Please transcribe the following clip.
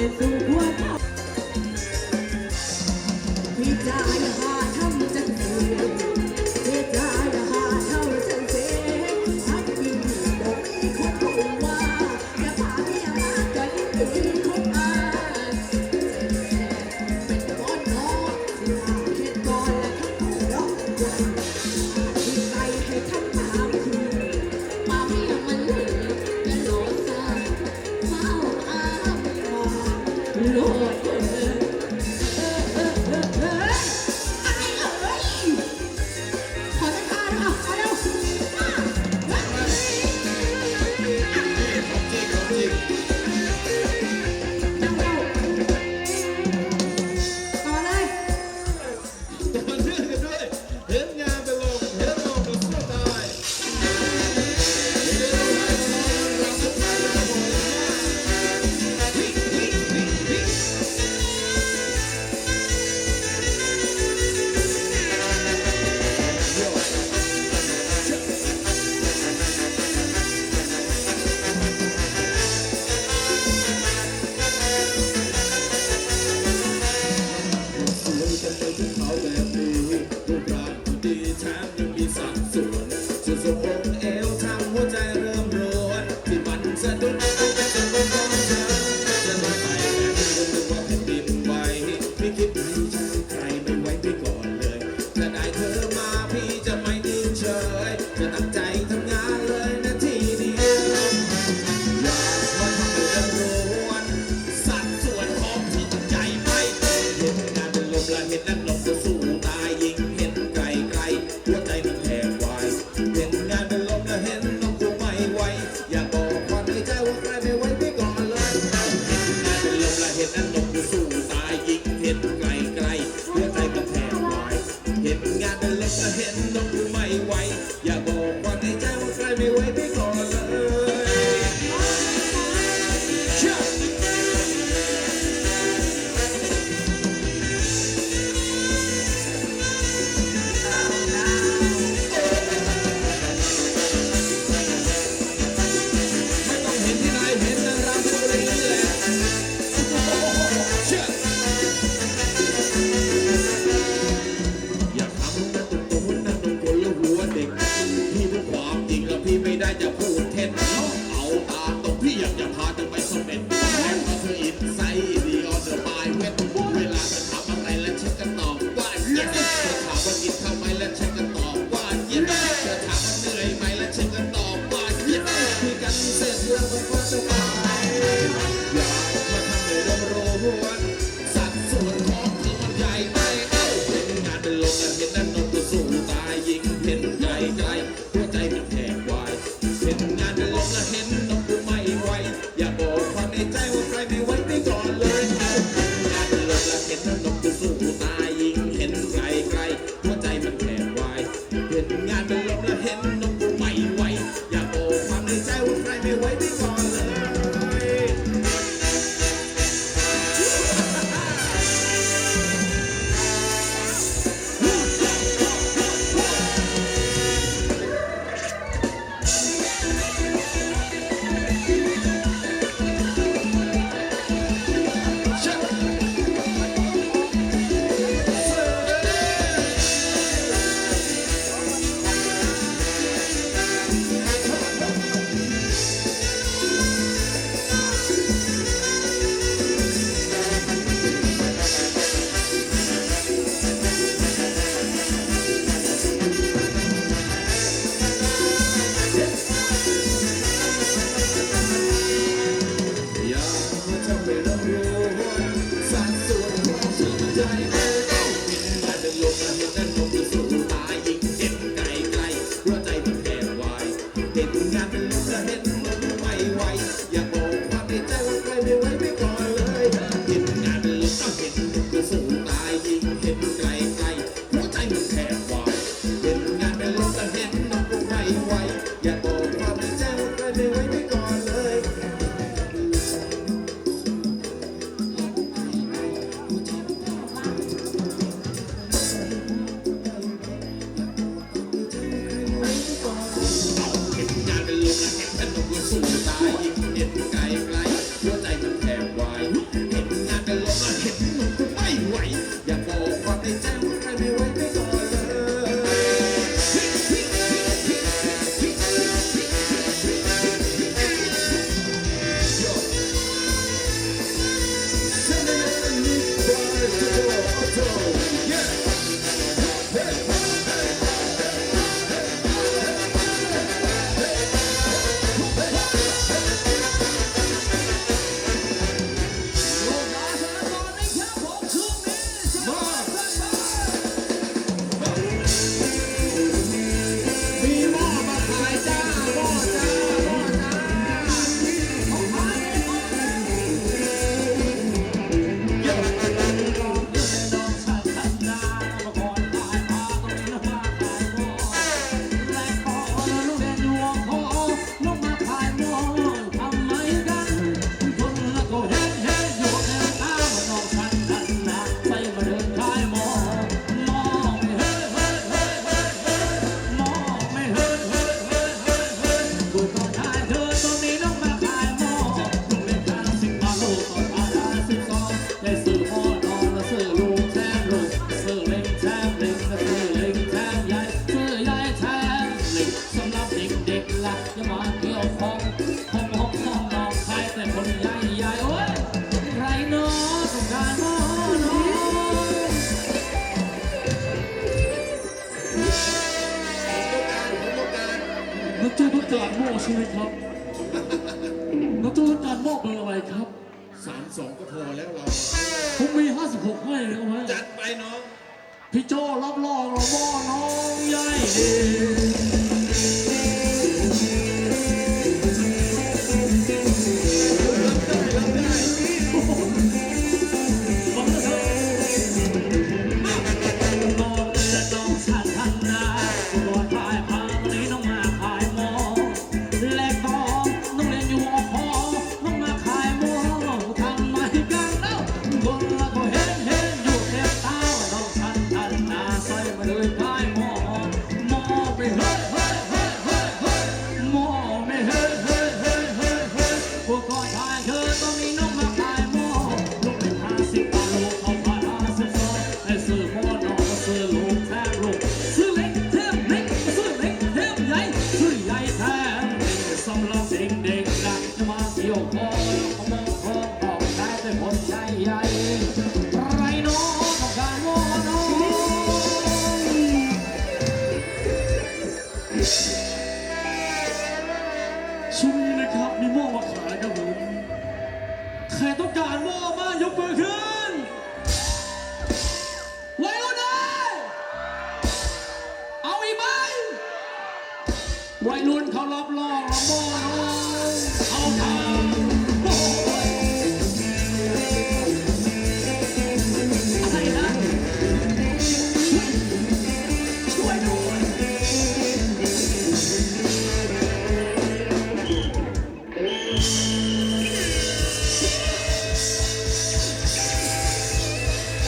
Let's do what? We die. Thank you. ช้างยังมีสัดส่วนส่ะโพกเอวทำหัวใจเริ่มร้อนที่มันสะดุดร้องต้องช้างไม่ไปแจะต้ว่าแนดินไหไม่คิดใช่ใครไม่ไว้ก่อนเลยถ้าได้เธอมาพี่จะไม่นิ่จ วนสัดส่วนของกำลัใหญ่ไปเอ้าเป็นงานเป็นลมกันเป็นนั่นนตัวสู้ตายยิงเห็นใจไกลหัวใจมันแหกวายเป็นงานเป็นลมและเห็นนกกูไม่ไหวอย่าบอกความในใจว่าใครไม่ไว้ไปก่อนเลยเห็นนเป็นมตัวสู้ ห็นงานเป็นลมจะเห็นมึงไม่ไหวอย่าบอกความในใจว่าใครไม่ไว้ไม่กอนเลยเห็นงาต้องเห็นจะสูตายิงเห็นไกลไกลหัวใจมันแทบวายเห็นงานเป็นลจะเห็นมึงไม่ไหวอย่าบอกความในใจว่าใคร เด็ด เจ้าต้องการมอบใช่ไหมครับนักเจ้าต้องการมอบอะไรครับ สามสองก็พอแล้วเรา ผมมีห้า56 ให้เลยคไหมจัดไปน้อง พี่โจรับรองเรามอบน้องใหญ่ดี การมอบมายกมือขึ้น